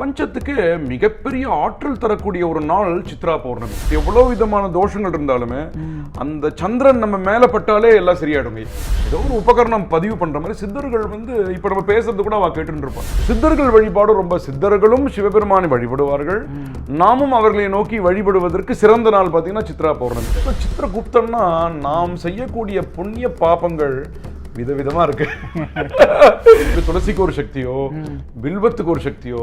பிரபஞ்சத்துக்கு மிகப்பெரிய ஆற்றல் தரக்கூடிய ஒரு நாள் சித்ரா பௌர்ணமி. எவ்வளோ விதமான தோஷங்கள் இருந்தாலுமே அந்த சந்திரன் நம்ம மேலே பட்டாலே எல்லாம் சரியாயிடுங்க. ஏதோ ஒரு உபகரணம் பதிவு பண்ற மாதிரி சித்தர்கள் வந்து இப்போ நம்ம பேசுறது கூட அவள் கேட்டுட்டு சித்தர்கள் வழிபாடு ரொம்ப சித்தர்களும் சிவபெருமானை வழிபடுவார்கள். நாமும் அவர்களை நோக்கி வழிபடுவதற்கு சிறந்த நாள் பார்த்தீங்கன்னா சித்ரா பௌர்ணமி. இப்போ சித்திரகுப்தன்னா நாம் செய்யக்கூடிய புண்ணிய பாபங்கள் விதவிதமா இருக்கு. துளசிக்கு ஒரு சக்தியோ வில்வத்துக்கு ஒரு சக்தியோ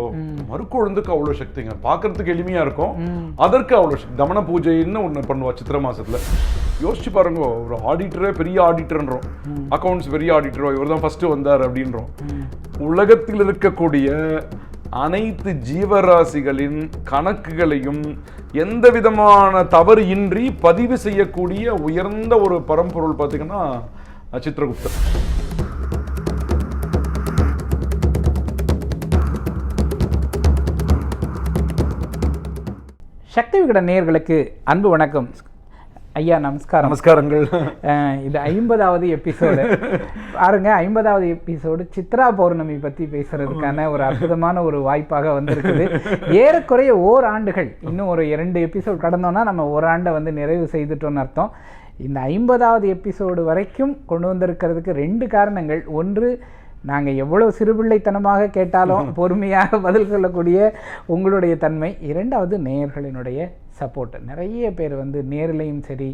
மறுக்குழந்துக்கு அவ்வளவு சக்திங்க. பார்க்கிறதுக்கு எளிமையா இருக்கும். அதற்கு அவ்வளவு சக்தி தமன பூஜைன்னு ஒண்ணு பண்ணுவா சித்திர மாசத்துல. யோசிச்சு பாருங்க ஒரு ஆடிட்டரே பெரிய ஆடிட்டர்ன்றோம். அக்கவுண்ட்ஸ் பெரிய ஆடிட்டரோ இவர் தான் ஃபர்ஸ்ட் வந்தார் அப்படின்றோம். உலகத்தில் இருக்கக்கூடிய அனைத்து ஜீவராசிகளின் கணக்குகளையும் எந்த விதமான தவறு இன்றி பதிவு செய்யக்கூடிய உயர்ந்த ஒரு பரம்பொருள் பார்த்தீங்கன்னா சித்திரகுப்தர் சக்தி விகட நேயர்களுக்கு அன்பு வணக்கம். ஐயா நமஸ்காரம். நமஸ்காரங்கள். இது ஐம்பதாவது எபிசோடு. பாருங்க ஐம்பதாவது எபிசோடு சித்ரா பௌர்ணமி பத்தி பேசுறதுக்கான ஒரு அற்புதமான ஒரு வாய்ப்பாக வந்திருக்குது. ஏறக்குறைய ஓர் ஆண்டுகள் இன்னும் ஒரு இரண்டு எபிசோட் கடந்தோம்னா நம்ம ஒரு ஆண்டை வந்து நிறைவு செய்துட்டோம்னு அர்த்தம். இந்த ஐம்பதாவது எபிசோடு வரைக்கும் கொண்டு வந்திருக்கிறதுக்கு ரெண்டு காரணங்கள். ஒன்று நாங்கள் எவ்வளோ சிறுபிள்ளைத்தனமாக கேட்டாலும் பொறுமையாக பதில் சொல்லக்கூடிய உங்களுடைய தன்மை. இரண்டாவது நேயர்களினுடைய சப்போர்ட் நிறைய பேர் வந்து நேர்லையும் சரி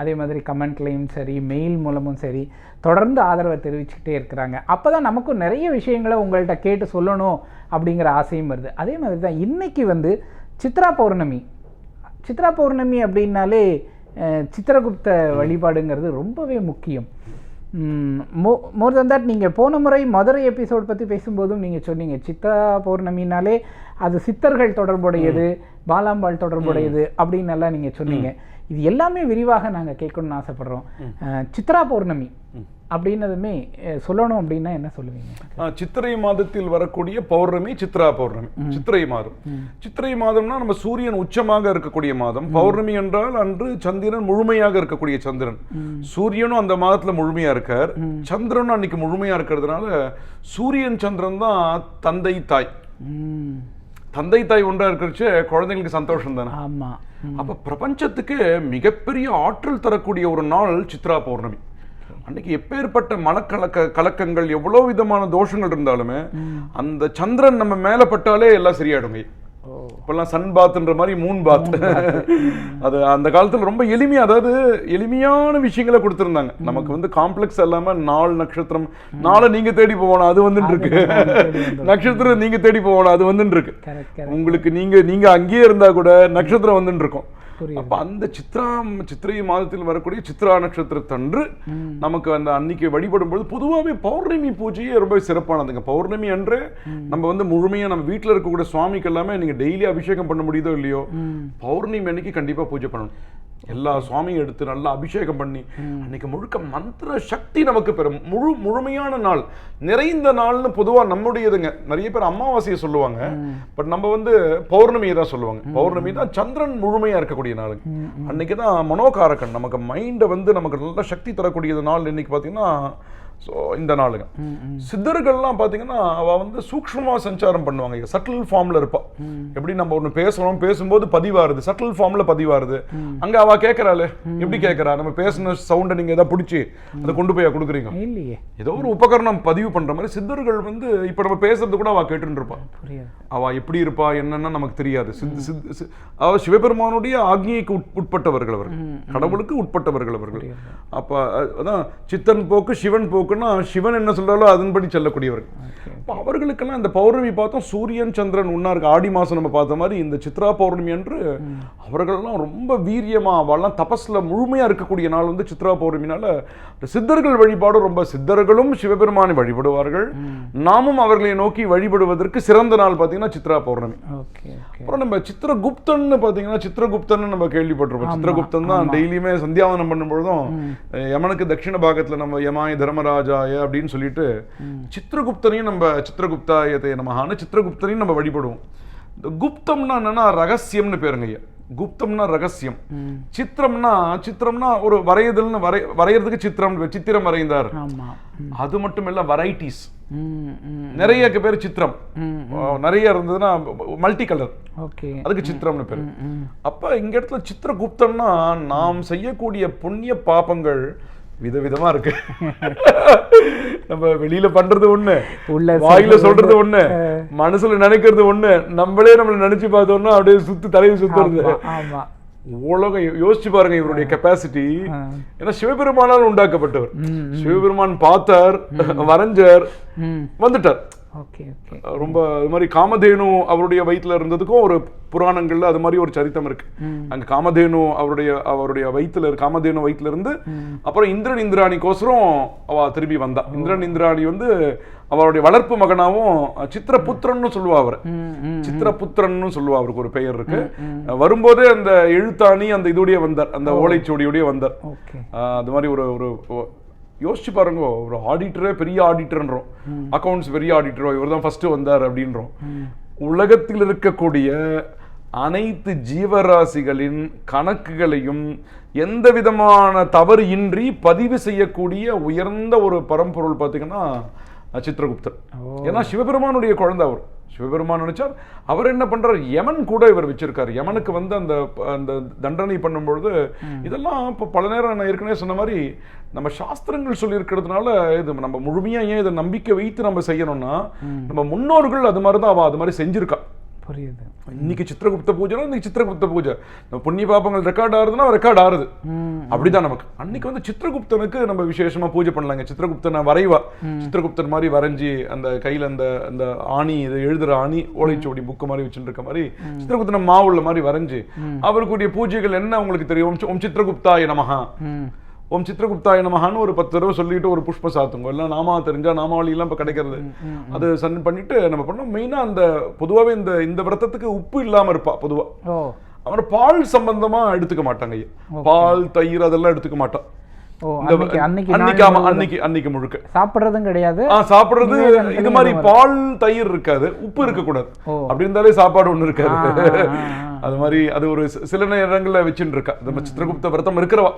அதே மாதிரி கமெண்ட்லேயும் சரி மெயில் மூலமும் சரி தொடர்ந்து ஆதரவை தெரிவிச்சுக்கிட்டே இருக்கிறாங்க. அப்போ தான் நமக்கும் நிறைய விஷயங்களை உங்கள்கிட்ட கேட்டு சொல்லணும் அப்படிங்கிற ஆசையும் வருது. அதே மாதிரி தான் இன்றைக்கி வந்து சித்ரா பௌர்ணமி. சித்ரா பௌர்ணமி அப்படின்னாலே சித்திரகுப்த வழிபாடுங்கிறது ரொம்பவே முக்கியம். மோ மோர் தன் தட் நீங்கள் போன முறை மதுரை எபிசோட் பற்றி பேசும்போதும் நீங்கள் சொன்னீங்க சித்ரா பௌர்ணமினாலே அது சித்தர்கள் தொடர்புடையது பாலாம்பாள் தொடர்புடையது அப்படின்னு எல்லாம் நீங்கள் சொன்னீங்க. இது எல்லாமே விரிவாக நாங்கள் கேட்கணும்னு ஆசைப்படுறோம். சித்ரா பௌர்ணமி அப்படின்னதுமே சொல்லணும் அப்படின்னா என்ன சொல்லுவீங்க? சித்திரை மாதத்தில் வரக்கூடிய பௌர்ணமி சித்ரா பௌர்ணமி. சித்திரை மாதம். சித்திரை மாதம்னா நம்ம சூரியன் உச்சமாக இருக்கக்கூடிய மாதம். பௌர்ணமி என்றால் அன்று சந்திரன் முழுமையாக இருக்கக்கூடிய சந்திரன். சூரியனும் அந்த மாதத்துல முழுமையா இருக்கார். சந்திரனும் அன்னைக்கு முழுமையா இருக்கிறதுனால சூரியன் சந்திரன் தான் தந்தை தாய். தந்தை தாய் ஒன்றா இருக்கிறச்சு குழந்தைங்களுக்கு சந்தோஷம் தானே? ஆமாம் அப்ப பிரபஞ்சத்துக்கு மிகப்பெரிய ஆற்றல் தரக்கூடிய ஒரு நாள் சித்ரா பௌர்ணமி. அன்னைக்கு எப்பேற்பட்ட மனக்கலக்க கலக்கங்கள் எவ்வளவு விதமான தோஷங்கள் இருந்தாலுமே அந்த சந்திரன் நம்ம மேல பட்டாலே எல்லாம் சரியாயிடுங்க. இப்பெல்லாம் சன் பாத்ன்ற மாதிரி மூன் பாத் அது அந்த காலத்துல ரொம்ப எளிமையா அதாவது எளிமையான விஷயங்களை கொடுத்திருந்தாங்க. நமக்கு வந்து காம்ப்ளெக்ஸ் இல்லாம நாள் நட்சத்திரம் நாளை நீங்க தேடி போகணும் அது வந்துட்டு இருக்கு நட்சத்திரம் நீங்க தேடி போகணும் அது வந்துட்டு இருக்கு உங்களுக்கு நீங்க நீங்க அங்கேயே இருந்தா கூட நட்சத்திரம் வந்துட்டு இருக்கும். அப்ப அந்த சித்ரா சித்திரை மாதத்தில் வரக்கூடிய சித்ரா நட்சத்திரத்தன்று நமக்கு அந்த அன்னைக்கு வழிபடும் பொழுது பொதுவாகவே பௌர்ணமி பூஜையே ரொம்ப சிறப்பானதுங்க. பௌர்ணமி அன்று நம்ம வந்து முழுமையா நம்ம வீட்டில் இருக்கக்கூடிய சுவாமிக்கு எல்லாமே நீங்க டெய்லி அபிஷேகம் பண்ண முடியுதோ இல்லையோ பௌர்ணமி அன்னைக்கு கண்டிப்பா பூஜை பண்ணணும். எல்லா சுவாமியும் எடுத்து நல்லா அபிஷேகம் பண்ணி அன்னைக்கு முழுக்க மந்திர சக்தி நமக்கு பெறும். முழு முழுமையான நாள். நிறைந்த நாள்னு பொதுவா நம்முடையதுங்க. நிறைய பேர் அமாவாசையை சொல்லுவாங்க. பட் நம்ம வந்து பௌர்ணமியை தான் சொல்லுவாங்க. பௌர்ணமி தான் சந்திரன் முழுமையா இருக்கக்கூடிய நாளுங்க அன்னைக்கு தான் மனோகாரகன். நமக்கு மைண்டை வந்து நமக்கு நல்ல சக்தி தரக்கூடியது நாள். இன்னைக்கு பார்த்தீங்கன்னா ஸோ இந்த நாளுங்க. சித்தர்கள்லாம் பார்த்தீங்கன்னா அவ வந்து சூக்ஷ்மமா சஞ்சாரம் பண்ணுவாங்க. சட்டில் ஃபார்ம்ல இருப்பா. எப்படி நம்ம ஒன்று பேசுறோம் பேசும்போது பதிவாருது. சட்டில் ஃபார்ம்ல பதிவாருது. அங்க அவ கேட்கறாளே எப்படி கேட்கறா நம்ம பேசின சவுண்டை நீங்க ஏதாவது பிடிச்சி அதை கொண்டு போய் கொடுக்குறீங்க. இல்லையே. ஏதோ ஒரு உபகரணம் பதிவு பண்ற மாதிரி சித்தர்கள் வந்து இப்ப நம்ம பேசுறது கூட அவ கேட்டுட்டு இருப்பா புரியுது. அவ எப்படி இருப்பா என்னன்னு நமக்கு தெரியாது. சித் சித் சி- அவ சிவபெருமானுடைய ஆக்ஞைக்கு உட்- உட்பட்டவர்கள் அவர்கள். கடவுளுக்கு உட்பட்டவர்கள் அவர்கள். அப்ப அதான் சித்தன் போக்கு சிவன் போக்குன்னா சிவன் என்ன சொல்றாலோ அதன்படி செல்லக்கூடியவர்கள் அப்ப அவர்களுக்கெல்லாம் இந்த பௌர்ணமி பார்த்தோம் சூரியன் சந்திரன் ஒன்னா இருக்கு ஆடி மாசம் நம்ம பார்த்த மாதிரி இந்த சித்ரா பௌர்ணமி அன்று அவர்கள்லாம் ரொம்ப வீரியமா அவெல்லாம் தபஸ்ல முழுமையா இருக்கக்கூடிய நாள் வந்து சித்ரா பௌர்ணமினால சித்தர்கள் வழிபாடு ரொம்ப சித்தர்களும் சிவபெருமானை வழிபடுவார்கள். நாமும் அவர்களை நோக்கி வழிபடுவதற்கு சிறந்த நாள் பார்த்தீங்கன்னா சித்ரா பௌர்ணமி. அப்புறம் நம்ம சித்திரகுப்தன்னு பார்த்தீங்கன்னா சித்திரகுப்தன் நம்ம கேள்விப்பட்டிருப்போம். சித்திரகுப்தன் தான் டெய்லியுமே சந்தியாவனம் பண்ணும்பொழுதும் யமனுக்கு தட்சிண பாகத்துல நம்ம யமாய தர்மராஜாய அப்படின்னு சொல்லிட்டு சித்திரகுப்தனையும் நம்ம சித்திரகுப்தாயத்தை நமகான சித்திரகுப்தனையும் நம்ம வழிபடுவோம். குப்தம்னா என்னன்னா ரகசியம்னு பேருங்க ஐயா. குப்தம்னா ரகசியம். சித்திரம்னா சித்திரம்னா ஒரு வரையுதல்னு வரை வரையறதுக்கு சித்திரம் சித்திரம் வரைந்தார். அது மட்டும் இல்ல வெரைட்டிஸ் நிறைய பேர் சித்திரம். நிறைய இருந்ததுன்னா மல்டி கலர் ஓகே. அதுக்கு சித்திரம்னு பேரு. அப்ப இங்க இடத்துல சித்திரகுப்தம்னா நாம் செய்யக்கூடிய புண்ணிய பாபங்கள் விதவிதமா இருக்கு. நம்ம வெளியில பண்றது ஒண்ணு உள்ள வாயில சொல்றது ஒண்ணு மனசுல நினைக்கிறது ஒண்ணு நம்மளே நம்மள நினைச்சு பார்த்தோம்னா அப்படியே சுத்து தலையை சுத்துறது. உலகம் யோசிச்சு பாருங்க இவருடைய கெப்பாசிட்டி. ஏன்னா சிவபெருமானால் உண்டாக்கப்பட்டவர். சிவபெருமான் பார்த்தார் வரைஞ்சார் வந்துட்டார். ரொம்ப அது மாதிரி காமதேனு அவருடைய வயித்துல இருந்ததுக்கும் ஒரு புராணங்கள்ல அது மாதிரி ஒரு சரித்தம் இருக்கு. அங்க காமதேனு அவருடைய அவருடைய வயித்துல இரு- காமதேனு வயித்துல இருந்து அப்புறம் இந்திரன் இந்திராணிக்கோசரம் அவ திரும்பி வந்தா. இந்திரன் இந்திராணி வந்து அவருடைய வளர்ப்பு மகனாவும் சித்திரபுத்திரன்னு சொல்லுவா அவர். சித்திரபுத்திரன்னு சொல்லுவா அவருக்கு ஒரு பெயர் இருக்கு. வரும்போதே அந்த எழுத்தாணி அந்த இதோடய வந்தார். அந்த ஓலைச்சுவடியோடய வந்தார். அது மாதிரி ஒரு ஒரு யோசிச்சு பாருங்க ஒரு ஆடிட்டரே பெரிய ஆடிட்டர்ன்றோம் அக்கவுண்ட்ஸ் பெரிய ஆடிட்டரோ இவர் தான் ஃபர்ஸ்ட் வந்தார் அப்படின்றோம். உலகத்தில் இருக்கக்கூடிய அனைத்து ஜீவராசிகளின் கணக்குகளையும் எந்த விதமான தவறு இன்றி பதிவு செய்யக்கூடிய உயர்ந்த ஒரு பரம்பொருள் பார்த்தீங்கன்னா சித்திரகுப்தர் ஏன்னா சிவபெருமானுடைய குழந்தை அவர். சிவபெருமான் நினைச்சார். அவர் என்ன பண்றார்? யமன் கூட இவர் வச்சிருக்காரு. யமனுக்கு வந்து அந்த அந்த தண்டனை பண்ணும்பொழுது இதெல்லாம் இப்போ பல நேரம் நான் ஏற்கனவே சொன்ன மாதிரி நம்ம சாஸ்திரங்கள் சொல்லியிருக்கிறதுனால இது நம்ம முழுமையா ஏன் இதை நம்பிக்கை வைத்து நம்ம செய்யணும்னா நம்ம முன்னோர்கள் அது மாதிரி தான் அவ அது மாதிரி செஞ்சிருக்கா. புரியுது. இன்னைக்கு சித்திரகுப்த பூஜைனா இன்னைக்கு சித்திரகுப்த பூஜை. நம்ம புண்ணிய பாப்பங்கள் ரெக்கார்ட் ஆகுதுன்னா ரெக்கார்ட் ஆறுது. ம் அப்படிதான் நமக்கு. அன்னைக்கு வந்து சித்திரகுப்தனுக்கு நம்ம விசேஷமா பூஜை பண்ணலாங்க. சித்திரகுப்தனை வரைவா. சித்திரகுப்தன் மாதிரி வரைஞ்சி அந்த கையில அந்த அந்த ஆணி இது எழுதுற ஆணி ஓலைச்சுவடி புக்கு மாதிரி வச்சுட்டு இருக்க மாதிரி சித்திரகுப்தனை மாவுள்ள மாதிரி வரைஞ்சி அவருக்குரிய பூஜைகள் என்ன உங்களுக்கு தெரியும்? ஓம் சித்திரகுப்தாய நமஹா. ம். ஓம் சித்திரகுப்தாய நமஹான்னு ஒரு பத்து தடவை சொல்லிட்டு ஒரு புஷ்ப சாத்துங்க எல்லாம் நாமா தெரிஞ்சா நாமாவளி எல்லாம் இப்ப கிடைக்கிறது. அது சன் பண்ணிட்டு நம்ம பண்ணோம். மெயினா அந்த பொதுவாவே இந்த இந்த விரதத்துக்கு உப்பு இல்லாம இருப்பா பொதுவா. ஓ. அவர் பால் சம்பந்தமா எடுத்துக்க மாட்டாங்க பால் தயிர் அதெல்லாம் எடுத்துக்க மாட்டான். அன்னைக்கு முழுக்க. சாப்பிடுறதும் கிடையாது. சாப்பிடுறது இது மாதிரி பால் தயிர் இருக்காது. உப்பு இருக்க கூடாது. அப்படி இருந்தாலே சாப்பாடு ஒண்ணு இருக்காது. அது மாதிரி அது ஒரு சில நேரங்கள்ல வச்சுட்டு இருக்கா நம்ம சித்திரகுப்த விரதம் இருக்கிறவா?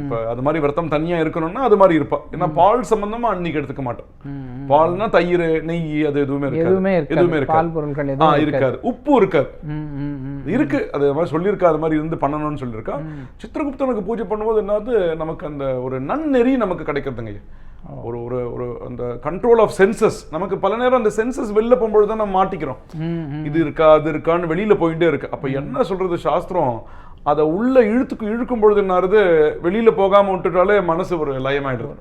இப்ப அது மாதிரி விரதம் தனியா இருக்கணும்னா அது மாதிரி இருப்பா. ஏன்னா பால் சம்பந்தமா அன்னைக்கு எடுத்துக்க மாட்டோம். பால்னா தயிர் நெய் அது எதுவுமே இருக்காது. எதுவுமே இருக்காது. எதுவுமே ஆ இருக்காது. உப்பு இருக்காது. இருக்கு. அது மாதிரி சொல்லியிருக்கா அது மாதிரி இருந்து பண்ணணும்னு சொல்லியிருக்கா. சித்திரகுப்தனுக்கு பூஜை பண்ணும்போது என்னது நமக்கு அந்த ஒரு நன்னெறி நமக்கு கிடைக்கிறதுங்க ஒரு ஒரு ஒரு அந்த கண்ட்ரோல் ஆஃப் சென்சஸ் நமக்கு பல நேரம் அந்த சென்சஸ் வெளில போகும்போது தான் நம்ம மாட்டிக்கிறோம். இது இருக்கா அது இருக்கான்னு வெளியில போயிட்டே இருக்கு. அப்ப என்ன சொல்றது சாஸ்திரம்? அதை உள்ள இழுத்துக்கு இழுக்கும் பொழுது என்னாருது வெளியில போகாம விட்டுட்டாலே மனசு ஒரு லயமாயிடுது.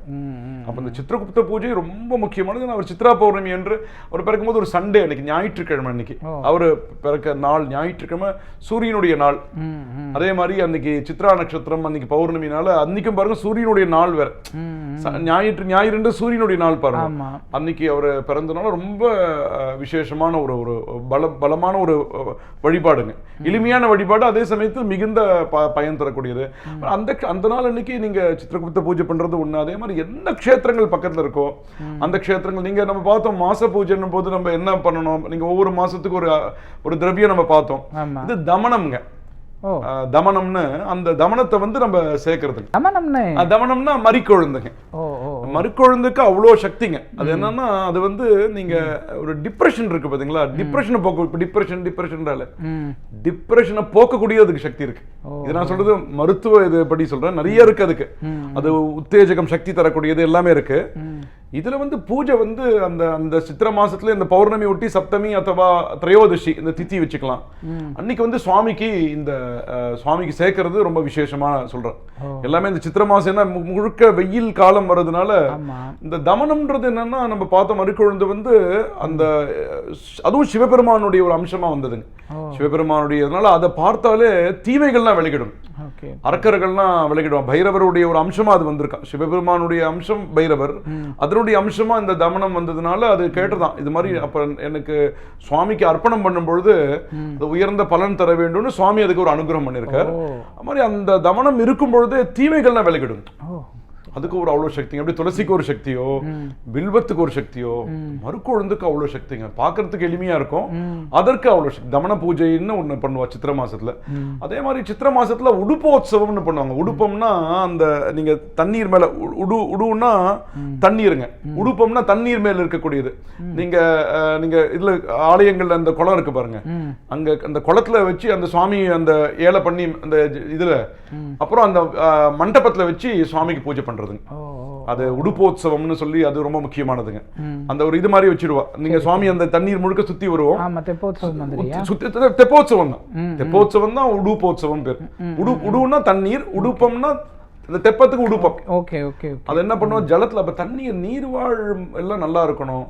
அப்ப இந்த சித்திரகுப்த பூஜை ரொம்ப முக்கியமானது. அவர் சித்ரா பௌர்ணமி என்று அவர் பிறக்கும்போது ஒரு சண்டே அன்னைக்கு ஞாயிற்றுக்கிழமை அன்னைக்கு. அவர் பிறக்க நாள் ஞாயிற்றுக்கிழமை சூரியனுடைய நாள். அதே மாதிரி அன்னைக்கு சித்ரா நட்சத்திரம் அன்னைக்கு பௌர்ணமினால அன்னைக்கும் பாருங்க சூரியனுடைய நாள் வேற. ஞாயிற்று ஞாயிறு சூரியனுடைய நாள் பாருங்க. அன்னைக்கு அவர் பிறந்தனால ரொம்ப விசேஷமான ஒரு ஒரு பல பலமான ஒரு வழிபாடுங்க. எளிமையான வழிபாடு அதே சமயத்தில் மிகுந்த பயன் தரக்கூடியது. அந்த அந்த நாள் அன்னைக்கு நீங்க சித்திரகுப்த பூஜை பண்றது ஒண்ணு அதே மாதிரி எந்த க்ஷேத்திரங்கள் பக்கத்துல இருக்கோ அந்த க்ஷேத்திரங்கள் நீங்க நம்ம பார்த்தோம் மாச பூஜைன்னும் போது நம்ம என்ன பண்ணணும்? நீங்க ஒவ்வொரு மாசத்துக்கு ஒரு ஒரு திரவியம் நம்ம பார்த்தோம். இது தமனம்ங்க. தமனம்னு அந்த தமனத்தை வந்து நம்ம சேர்க்கறதுங்க தமனம்னு. மறிக்கொழுந்துங்க. மறுக்கொழுந்துக்கு அவ்வளோ சக்திங்க. அது என்னன்னா அது வந்து நீங்க ஒரு டிப்ரெஷன் இருக்கு பாத்தீங்களா? டிப்ரெஷனை போக்க இப்போ டிப்ரெஷன் டிப்ரெஷன்றால டிப்ரெஷனை போக்கக்கூடியதுக்கு சக்தி இருக்கு. இது நான் சொல்றது மருத்துவ இது படி சொல்றேன். நிறைய இருக்கு அதுக்கு. அது உத்தேஜகம் சக்தி தரக்கூடியது எல்லாமே இருக்கு. இதுல வந்து பூஜை வந்து அந்த அந்த சித்திர மாசத்துல இந்த பௌர்ணமி ஒட்டி சப்தமி அथवा திரையோதசி இந்த திதி வச்சுக்கலாம். அன்னைக்கு வந்து சுவாமிக்கு இந்த சுவாமிக்கு சேர்க்கறது ரொம்ப விசேஷமா சொல்றேன். எல்லாமே இந்த சித்திர மாசம் என்ன முழுக்க வெயில் காலம் வர்றதுனால இந்த தமனம்ன்றது என்னன்னா நம்ம பார்த்த மறுக்குழுந்து வந்து அந்த அதுவும் சிவபெருமானுடைய ஒரு அம்சமா வந்ததுங்க. சிவபெருமானுடைய அதனால அதை பார்த்தாலே தீமைகள்லாம் விலகிடும் ஓகே. அரக்கர்கள்லாம் விலகிடும் பைரவருடைய ஒரு அம்சமா அது வந்திருக்கான். சிவபெருமானுடைய அம்சம் பைரவர். அதனுடைய அம்சமா இந்த தமனம் வந்ததுனால அது கேட்டதான் இது மாதிரி அப்ப எனக்கு சுவாமிக்கு அர்ப்பணம் பண்ணும் பொழுது அது உயர்ந்த பலன் தர வேண்டும்னு சுவாமி அதுக்கு ஒரு அனுகிரகம் பண்ணியிருக்கார். அது மாதிரி அந்த தமனம் இருக்கும் பொழுது தீமைகள்லாம் விலகிடும். அதுக்கு ஒரு அவ்வளவு சக்திங்க. அப்படி துளசிக்கு ஒரு சக்தியோ வில்வத்துக்கு ஒரு சக்தியோ மறுக்கொழுந்துக்கு அவ்வளவு சக்திங்க. பார்க்கிறதுக்கு எளிமையா இருக்கும். அதற்கு அவ்வளவு சக்தி. தமன பூஜைன்னு ஒண்ணு பண்ணுவா சித்திர மாசத்துல. அதே மாதிரி சித்திர மாசத்துல உடுப்போத்சவம்னு பண்ணுவாங்க. உடுப்பம்னா அந்த நீங்க தண்ணீர் மேல உடு உடுன்னா தண்ணீருங்க. உடுப்பம்னா தண்ணீர் மேல இருக்கக்கூடியது. நீங்க அஹ், நீங்க இதுல ஆலயங்கள்ல அந்த குளம் இருக்கு பாருங்க. அங்க அந்த குளத்துல வச்சு அந்த சுவாமி அந்த ஏழை பண்ணி அந்த இதுல அப்புறம் அந்த மண்டபத்துல வச்சு சுவாமிக்கு பூஜை ஓ அது உடுப்போத்சவம்னு சொல்லி அது ரொம்ப முக்கியமானதுங்க. அந்த ஒரு இது மாதிரி வச்சிருவா. நீங்க சுவாமி அந்த தண்ணீர் முழுக்க சுத்தி வருவோம். தெப்போத்சவம் தான். தெப்போத்சவம் தான் உடுப்போத்சவம் பேர். உடு உடுன்னா தண்ணீர் உடுப்பம்னா இந்த தெப்பத்துக்கு உடுப்பம். ஓகே ஓகே ஓகே அது என்ன பண்ணுவோம்? ஜலத்துல அப்ப தண்ணீர் நீர்வாழ் எல்லாம் நல்லா இருக்கணும்.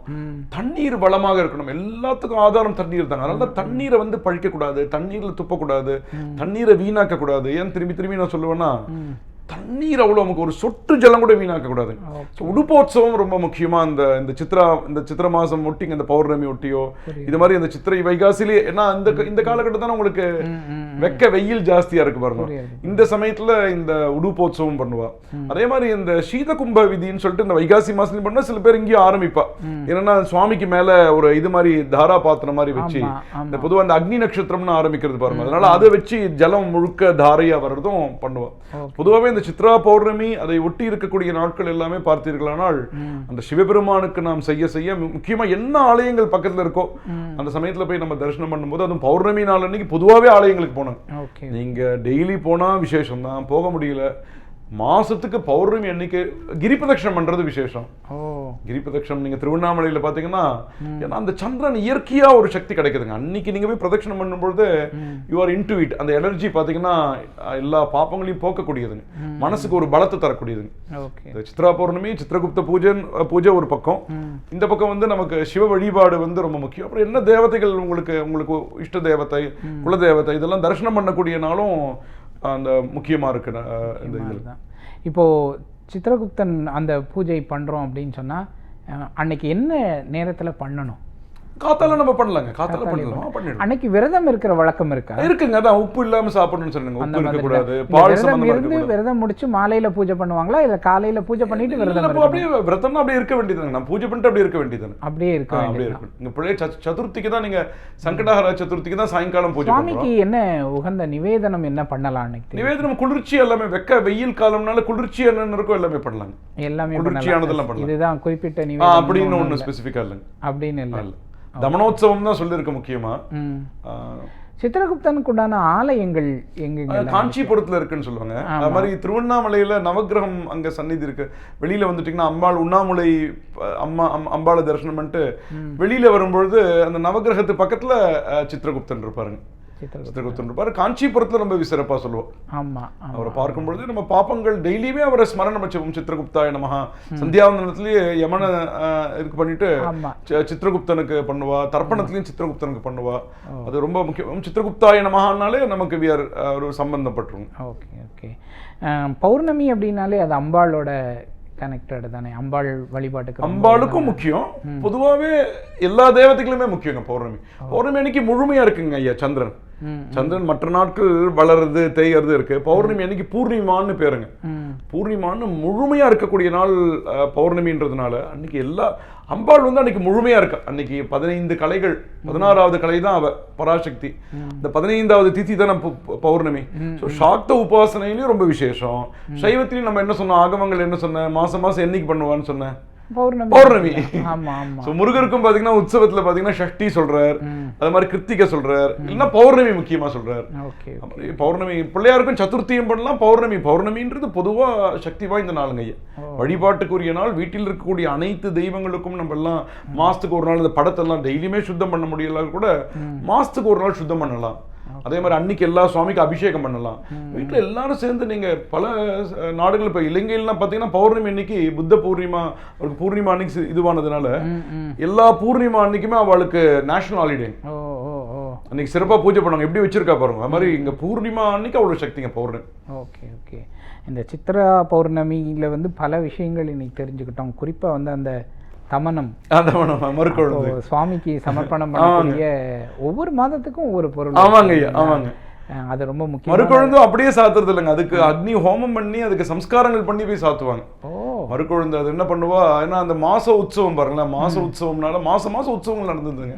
தண்ணீர் வளமாக இருக்கணும். எல்லாத்துக்கும் ஆதாரம் தண்ணீர் தாங்க அதனால தண்ணீரை வந்து பழிக்க கூடாது தண்ணீர்ல துப்பக்கூடாது தண்ணீரை வீணாக்க கூடாது ஏன் திரும்பி திரும்பி நான் சொல்லுவேன்னா தண்ணீர் அவ்வளவு நமக்கு ஒரு சொட்டு ஜலம் கூட வீணாக்க கூடாது உடுப்போத்சவம் ரொம்ப முக்கியமா இந்த இந்த சித்ரா இந்த சித்திர மாசம் ஒட்டிங்க இந்த பௌர்ணமி ஒட்டியோ இது மாதிரி இந்த சித்திரை வைகாசிலே ஏன்னா இந்த இந்த காலகட்டம் தானே உங்களுக்கு வெக்க வெயில் ஜாஸ்தியா இருக்கு பாருங்க. இந்த சமயத்துல இந்த உடுப்போத்சவம் பண்ணுவா. அதே மாதிரி இந்த சீத கும்ப விதின்னு சொல்லிட்டு இந்த வைகாசி மாசம் பண்ணா சில பேர் இங்கேயும் ஆரம்பிப்பா. என்னன்னா சுவாமிக்கு மேல ஒரு இது மாதிரி தாரா பாத்திரம் மாதிரி வச்சு. இந்த பொதுவா இந்த அக்னி நட்சத்திரம்னு ஆரம்பிக்கிறது பாருங்க. அதனால அதை வச்சு ஜலம் முழுக்க தாரையா வர்றதும் பண்ணுவா. பொதுவாவே இந்த சித்ரா பௌர்ணமி அதை ஒட்டி இருக்கக்கூடிய நாட்கள் எல்லாமே பார்த்தீர்களானால் அந்த சிவபெருமானுக்கு நாம் செய்ய செய்ய முக்கியமா என்ன ஆலயங்கள் பக்கத்துல இருக்கோ அந்த சமயத்துல போய் நம்ம தரிசனம் பண்ணும்போது அதுவும் பௌர்ணமி நாள் அன்னைக்கு பொதுவாவே ஆலயங்களுக்கு போனோம் ஓகே நீங்க டெய்லி போனா விசேஷம் தான் போக முடியல. மாசத்துக்கு பௌர்ணமி அன்னைக்கு கிரி பிரதட்சணம் பண்றது விசேஷம். ஓ. கிரி பிரதட்சணம் நீங்க திருவண்ணாமலையில பாத்தீங்கன்னா ஏன்னா அந்த சந்திரன் இயற்கையா ஒரு சக்தி கிடைக்குதுங்க. அன்னைக்கு நீங்க போய் பிரதட்சணம் பண்ணும்பொழுது யூ ஆர் இன்டு இட் அந்த எனர்ஜி பாத்தீங்கன்னா எல்லா பாப்பங்களையும் போக்கக்கூடியதுங்க. மனசுக்கு ஒரு பலத்தை தரக்கூடியதுங்க. சித்ரா பௌர்ணமி சித்திரகுப்த பூஜை பூஜை ஒரு பக்கம். இந்த பக்கம் வந்து நமக்கு சிவ வழிபாடு வந்து ரொம்ப முக்கியம். அப்புறம் என்ன தேவதைகள் உங்களுக்கு உங்களுக்கு இஷ்ட தேவதை குல தேவதை இதெல்லாம் தரிசனம் பண்ணக்கூடிய நாளும் அந்த முக்கியமா இருக்கு அஹ், இந்த இதுல. தான் இப்போ சித்திரகுப்தன் அந்த பூஜை பண்றோம் அப்படின்னு சொன்னா அஹ், அன்னைக்கு என்ன நேரத்துல பண்ணணும்? காத்தால நம்ம பண்ணலாங்க. காத்தால பண்ணலாம். பண்ணிடலாம். அன்னைக்கு விரதம் இருக்கிற வழக்கம் இருக்கா? இருக்குங்க. அதான் உப்பு இல்லாம சாப்பிடணும்னு சொல்லுங்க. உப்பு இருக்க கூடாது. இந்த பால் விரதம் சம்பந்தமா இருந்து விரதம் முடிச்சு மாலையில பூஜை பண்ணுவாங்களா? இல்ல காலையில பூஜை பண்ணிட்டு விரதம்? அப்படியே விரதம்னா அப்படியே இருக்க வேண்டியதுங்க நான் பூஜை பண்ணிட்டு அப்படியே இருக்க வேண்டியதுதானே அப்படியே இருக்க அப்படியே வேண்டியது இருக்கும் ச- சதுர்த்திக்கு தான் நீங்க சங்கடஹர சதுர்த்திக்கு தான் சாயங்காலம் பூஜை சுவாமிக்கு என்ன உகந்த நிவேதனம் என்ன பண்ணலாம் அன்னைக்கு? நிவேதனம் குளிர்ச்சி எல்லாமே வெக்க வெயில் காலம்னால குளிர்ச்சி என்னென்ன இருக்கோ எல்லாமே பண்ணலாங்க. எல்லாமே குளிர்ச்சியானதெல்லாம் பண்ணலாம். பண்ணலாம். இதுதான் குறிப்பிட்ட நிவேதனம். அப்படின்னு ஒண்ணு ஸ்பெசிஃபிக்கா இல்லைங்க. அப்படின்னு இல்ல. தமனோத்சவம் தான் சொல்லியிருக்க முக்கியமா. சித்திரகுப்தனுக்கு உண்டான ஆலயங்கள் எங்கெங்க காஞ்சிபுரத்துல இருக்குன்னு சொல்லுவாங்க. அது மாதிரி திருவண்ணாமலையில நவக்கிரகம் அங்க சந்நிதி இருக்கு. வெளியில வந்துட்டீங்கன்னா அம்பாள் உண்ணாமுலை அம்மா அம்- அம்பாளை தரிசனம் பண்ணிட்டு வெளியில வரும்பொழுது அந்த நவக்கிரகத்து பக்கத்துல சித்திரகுப்தன் இருப்பாருங்க. சித்திரகுப்தன் இருப்பாரு காஞ்சிபுரத்துல ரொம்ப சிறப்பா சொல்லுவோம் ஆமா ஆமா. அவரை பார்க்கும் பொழுது நம்ம பாப்பங்கள் டெய்லியுமே அவரை ஸ்மரணம் வச்சுப்போம் சித்திரகுப்தாய நமஹா சந்தியாவந்தனத்திலேயே யமனை இதுக்கு பண்ணிட்டு சித்திரகுப்தனுக்கு பண்ணுவா. தர்ப்பணத்திலையும் சித்திரகுப்தனுக்கு பண்ணுவா. அது ரொம்ப முக்கியம். சித்திரகுப்தாய நமஹானாலே நமக்கு வியர் ஒரு சம்பந்தப்பட்டுரும். Okay okay. பௌர்ணமி அப்படின்னாலே அது அம்பாளோட கனெக்டட் தானே? அம்பாள் வழிபாட்டுக்கு அம்பாளுக்கும் முக்கியம். பொதுவாவே எல்லா தேவதைகளுமே முக்கியங்க பௌர்ணமி. பௌர்ணமி அன்னைக்கு முழுமையா இருக்குங்க ஐயா சந்திரன். சந்திரன் மற்ற நாட்கள் வளருது தேயறது இருக்கு. பௌர்ணமி அன்னைக்கு பூர்ணிமான்னு பேருங்க. பூர்ணிமான்னு முழுமையா இருக்கக்கூடிய நாள் பௌர்ணமின்றதுனால அன்னைக்கு எல்லா அம்பாள் வந்து அன்னைக்கு முழுமையா இருக்கா. அன்னைக்கு பதினைந்து கலைகள் பதினாறாவது கலை தான் அவ பராசக்தி. இந்த பதினைந்தாவது திதி தானே பௌர்ணமி. ஸோ சாக்த உபாசனையிலையும் ரொம்ப விசேஷம். சைவத்திலையும் நம்ம என்ன சொன்னோம்? ஆகமங்கள் என்ன சொன்ன? மாசம் மாசம் என்னைக்கு பண்ணுவான்னு சொன்னேன் பௌர்ணமி. ஸோ முருகருக்கும் பாத்தீங்கன்னா உற்சவத்துல பாத்தீங்கன்னா ஷஷ்டி சொல்றார். அது மாதிரி கிருத்திகை சொல்றார். இல்லைன்னா பௌர்ணமி முக்கியமா சொல்றார். பௌர்ணமி பிள்ளையாருக்கும் சதுர்த்தியும் பண்ணலாம் பௌர்ணமி. பௌர்ணமின்றது பொதுவா சக்தி வாய்ந்த நாளுங்க. ஐயா வழிபாட்டுக்குரிய நாள் வீட்டில் இருக்கக்கூடிய அனைத்து தெய்வங்களுக்கும் நம்ம எல்லாம் மாசத்துக்கு ஒரு நாள் இந்த படத்தெல்லாம் டெய்லியுமே சுத்தம் பண்ண முடியல கூட மாசத்துக்கு ஒரு நாள் சுத்தம் பண்ணலாம். அதே மாதிரி அன்னைக்கு எல்லா சுவாமிக்கு அபிஷேகம் பண்ணலாம். வீட்டுல எல்லாரும் சேர்ந்து நீங்க பல நாடுகள் இப்ப இலங்கையிலாம் பாத்தீங்கன்னா பௌர்ணமி அன்னைக்கு புத்த பூர்ணிமா அவருக்கு பூர்ணிமா அன்னைக்கு இதுவானதுனால எல்லா பூர்ணிமா அன்னைக்குமே அவளுக்கு நேஷனல் ஹாலிடே அன்னைக்கு சிறப்பா பூஜை பண்ணுவாங்க. எப்படி வச்சிருக்கா பாருங்க. அது மாதிரி இங்க பூர்ணிமா அன்னைக்கு அவ்வளவு சக்திங்க பௌர்ணமி. Okay okay. இந்த சித்ரா பௌர்ணமியில வந்து பல விஷயங்கள் இன்னைக்கு தெரிஞ்சுக்கிட்டோம். குறிப்பா வந்து அந்த தமனம். மறுக்கொழுந்து சுவாமிக்கு சமர்ப்பணம் பண்ணக்கூடிய ஒவ்வொரு மாதத்துக்கும் ஒவ்வொரு பொருள் ஆமாங்க ஐயா ஆமாங்க. அது ரொம்ப முக்கியம் மறுக்குழந்தும் அப்படியே சாத்துறது இல்லைங்க அதுக்கு அக்னி ஹோமம் பண்ணி அதுக்கு சம்ஸ்காரங்கள் பண்ணி போய் சாத்துவாங்க. மறுக்குழந்து அது என்ன பண்ணுவா? ஏன்னா அந்த மாச உற்சவம் பாருங்களேன். மாச உற்சவம்னால மாசம் மாசம் உற்சவங்கள் நடந்ததுங்க.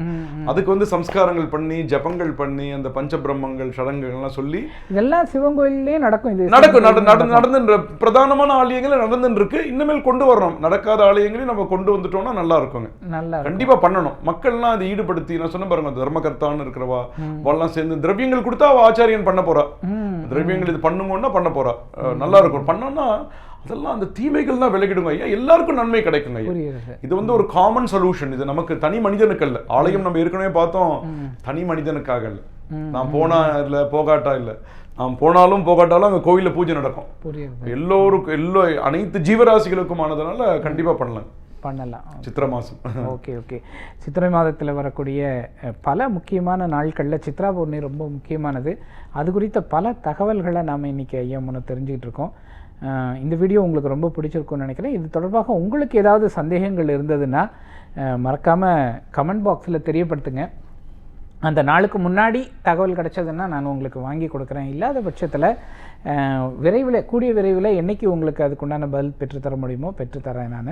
அதுக்கு வந்து சம்ஸ்காரங்கள் பண்ணி ஜபங்கள் பண்ணி அந்த பஞ்சபிரம்மங்கள் சடங்குகள்லாம் சொல்லி இதெல்லாம் சிவன் கோயிலே நடக்கும் இது. நடக்கும். நட நட நடந்துன்ற பிரதானமான ஆலயங்கள் நடந்துன்னு இருக்கு இன்னமேல் கொண்டு வரணும். நடக்காத ஆலயங்களையும் நம்ம கொண்டு வந்துட்டோம்னா நல்லா இருக்குங்க. நல்லா. கண்டிப்பா பண்ணணும். மக்கள்லாம் அதை ஈடுபடுத்தி நான் சொன்ன பாருங்க தர்மகர்த்தான்னு இருக்கிறவா அவெல்லாம் சேர்ந்து திரவியங்கள் கொடுத்தா அவ ஆச்சாரியன் பண்ண போறா. திரவியங்கள் இது பண்ணுங்கன்னா பண்ண போறா. நல்லா இருக்கும் பண்ணோம்னா அதெல்லாம் அந்த தீமைகள் தான் விலகிடுங்க ஐயா. எல்லாருக்கும் நன்மை கிடைக்குங்க ஐயா. இது வந்து ஒரு காமன் சொல்யூஷன் இது நமக்கு தனி மனிதனுக்கு அல்ல ஆலயம் நம்ம ஏற்கனவே பார்த்தோம். தனி மனிதனுக்காக இல்ல. நான் போனா இல்ல போகாட்டா இல்ல. நான் போனாலும் போகாட்டாலும் அங்க கோயில்ல பூஜை நடக்கும். எல்லோருக்கும் எல்லோ அனைத்து ஜீவராசிகளுக்கும் ஆனதுனால கண்டிப்பா பண்ணலாம் பண்ணலாம். சித்திர மாசம். Okay okay. சித்திரை மாதத்தில் வரக்கூடிய பல முக்கியமான நாட்களில் சித்ரா பௌர்ணமி ரொம்ப முக்கியமானது. அது குறித்த பல தகவல்களை நாம் இன்றைக்கி ஐயா முன்ன தெரிஞ்சுக்கிட்டு இருக்கோம். இந்த வீடியோ உங்களுக்கு ரொம்ப பிடிச்சிருக்கும்னு நினைக்கிறேன். இது தொடர்பாக உங்களுக்கு ஏதாவது சந்தேகங்கள் இருந்ததுன்னா மறக்காமல் கமெண்ட் பாக்ஸில் தெரியப்படுத்துங்க. அந்த நாளுக்கு முன்னாடி தகவல் கிடைச்சதுன்னா நான் உங்களுக்கு வாங்கி கொடுக்குறேன். இல்லாத பட்சத்தில் விரைவில் கூடிய விரைவில் என்னைக்கு உங்களுக்கு அதுக்குண்டான பதில் பெற்றுத்தர முடியுமோ பெற்றுத்தரேன் நான்.